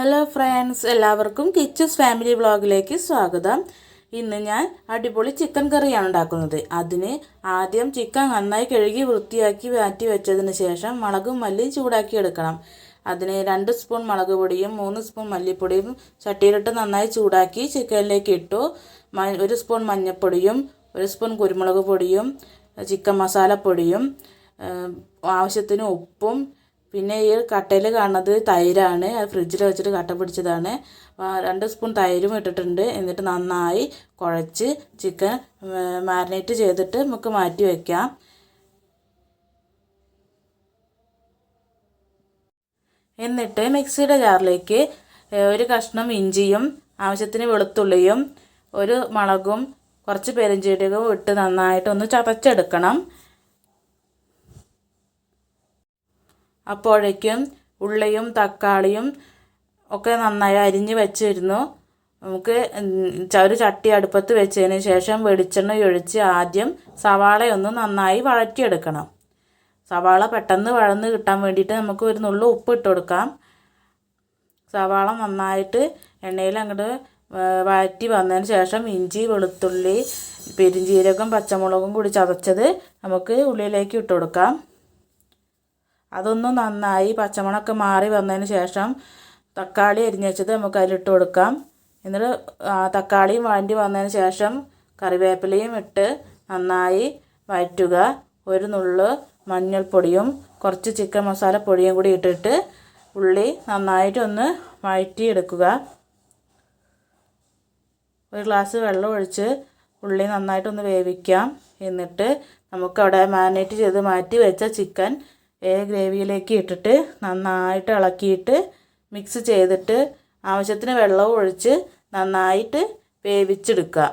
Hello friends എല്ലാവർക്കും കിച്ചസ് family വ്ളോഗിലേക്ക് സ്വാഗതം. ഇന്ന് ഞാൻ അടിപൊളി ചിക്കൻ കറിയാണ് ഉണ്ടാക്കുന്നത്. അതിന് ആദ്യം ചിക്കൻ നന്നായി കഴുകി വൃത്തിയാക്കി മാറ്റി വെച്ചതിന് ശേഷം മുളകും മല്ലി ചൂടാക്കി എടുക്കണം. അതിന് രണ്ട് സ്പൂൺ മുളക് പൊടിയും മൂന്ന് സ്പൂൺ മല്ലിപ്പൊടിയും ചട്ടിയിലിട്ട് നന്നായി ചൂടാക്കി ചിക്കനിലേക്ക് ഇട്ടു. ഒരു സ്പൂൺ മഞ്ഞൾപ്പൊടിയും ഒരു സ്പൂൺ കുരുമുളക് പൊടിയും ചിക്കൻ മസാലപ്പൊടിയും ആവശ്യത്തിന് ഉപ്പും പിന്നെ ഈ കട്ടയിൽ കാണുന്നത് തൈരാണ്. അത് ഫ്രിഡ്ജിൽ വെച്ചിട്ട് കട്ട പിടിച്ചതാണ്. രണ്ട് സ്പൂൺ തൈരും ഇട്ടിട്ടുണ്ട്. എന്നിട്ട് നന്നായി കുഴച്ച് ചിക്കൻ മാരിനേറ്റ് ചെയ്തിട്ട് നമുക്ക് മാറ്റി വയ്ക്കാം എന്നിട്ട് മിക്സിയുടെ ജാറിലേക്ക് ഒരു കഷ്ണം ഇഞ്ചിയും ആവശ്യത്തിന് വെളുത്തുള്ളിയും ഒരു മുളകും കുറച്ച് പെരുംജീരകവും ഇട്ട് നന്നായിട്ടൊന്ന് ചതച്ചെടുക്കണം. അപ്പോഴേക്കും ഉള്ളിയും തക്കാളിയും ഒക്കെ നന്നായി അരിഞ്ഞ് വെച്ചിരുന്നു. നമുക്ക് ഒരു ചട്ടി അടുപ്പത്ത് വെച്ചതിന് ശേഷം വെളിച്ചെണ്ണ ഒഴിച്ച് ആദ്യം സവാളയൊന്ന് നന്നായി വഴറ്റിയെടുക്കണം. സവാള പെട്ടെന്ന് വഴന്ന് കിട്ടാൻ വേണ്ടിയിട്ട് നമുക്ക് ഒരു നുള്ളു ഉപ്പ് ഇട്ട് കൊടുക്കാം. സവാള നന്നായിട്ട് എണ്ണയിൽ അങ്ങോട്ട് വഴറ്റി വന്നതിന് ശേഷം ഇഞ്ചി വെളുത്തുള്ളി പെരിഞ്ചീരകം പച്ചമുളകും കൂടി ചതച്ചത് നമുക്ക് ഉള്ളിയിലേക്ക് ഇട്ട് കൊടുക്കാം. അതൊന്ന് നന്നായി പച്ചമണമൊക്കെ മാറി വന്നതിന് ശേഷം തക്കാളി അരിഞ്ഞ് വെച്ചത് നമുക്ക് അതിലിട്ട് കൊടുക്കാം. എന്നിട്ട് തക്കാളിയും വഴണ്ടി വന്നതിന് ശേഷം കറിവേപ്പിലയും ഇട്ട് നന്നായി വഴറ്റുക. ഒരു നുള്ള് മഞ്ഞൾപ്പൊടിയും കുറച്ച് ചിക്കൻ മസാല പൊടിയും കൂടി ഇട്ടിട്ട് ഉള്ളി നന്നായിട്ടൊന്ന് വഴറ്റിയെടുക്കുക. ഒരു ഗ്ലാസ് വെള്ളം ഒഴിച്ച് ഉള്ളി നന്നായിട്ടൊന്ന് വേവിക്കാം. എന്നിട്ട് നമുക്കവിടെ മാരിനേറ്റ് ചെയ്ത് മാറ്റി വെച്ച ചിക്കൻ ഗ്രേവിയിലേക്ക് ഇട്ടിട്ട് നന്നായിട്ട് ഇളക്കിയിട്ട് മിക്സ് ചെയ്തിട്ട് ആവശ്യത്തിന് വെള്ളവും ഒഴിച്ച് നന്നായിട്ട് വേവിച്ചെടുക്കുക.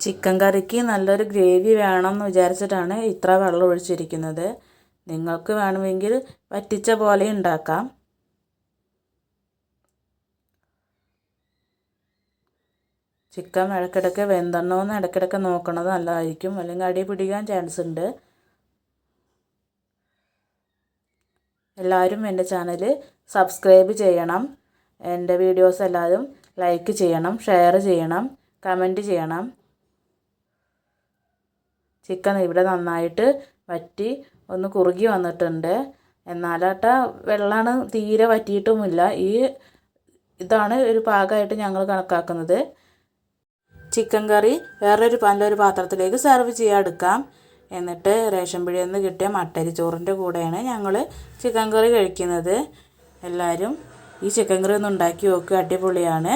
ചിക്കൻ കറിക്ക് നല്ലൊരു ഗ്രേവി വേണം എന്ന് വിചാരിച്ചിട്ടാണ് ഇത്ര വെള്ളം ഒഴിച്ചിരിക്കുന്നത്. നിങ്ങൾക്ക് വേണമെങ്കിൽ വറ്റിച്ച പോലെ ഉണ്ടാക്കാം. ചിക്കൻ ഇടയ്ക്കിടയ്ക്ക് വെന്തെണ്ണമെന്ന് ഇടയ്ക്കിടയ്ക്ക് നോക്കണത് നല്ലതായിരിക്കും. അല്ലെങ്കിൽ അടി പിടിക്കാൻ ചാൻസ് ഉണ്ട്. എല്ലാവരും എന്റെ ചാനൽ സബ്സ്ക്രൈബ് ചെയ്യണം. എന്റെ വീഡിയോസ് എല്ലാവരും ലൈക്ക് ചെയ്യണം ഷെയർ ചെയ്യണം കമന്റ് ചെയ്യണം. ചിക്കൻ ഇവിടെ നന്നായിട്ട് വറ്റി ഒന്ന് കുറുകി വന്നിട്ടുണ്ട്. എന്നാലാട്ട വെള്ളമാണ് തീരെ വറ്റിയിട്ടുമില്ല. ഈ ഇതാണ് ഒരു പാകമായിട്ട് ഞങ്ങൾ കണക്കാക്കുന്നത്. ചിക്കൻ കറി വേറൊരു നല്ലൊരു പാത്രത്തിലേക്ക് സെർവ് ചെയ്യാൻ എടുക്കാം. എന്നിട്ട് റേഷൻ പിടിയിൽ നിന്ന് കിട്ടിയ മട്ടരി ചോറിന്റെ കൂടെയാണ് ഞങ്ങൾ ചിക്കൻ കറി കഴിക്കുന്നത്. എല്ലാവരും ഈ ചിക്കൻ കറി ഒന്ന് ഉണ്ടാക്കി നോക്കുക അടിപൊളിയാണ്.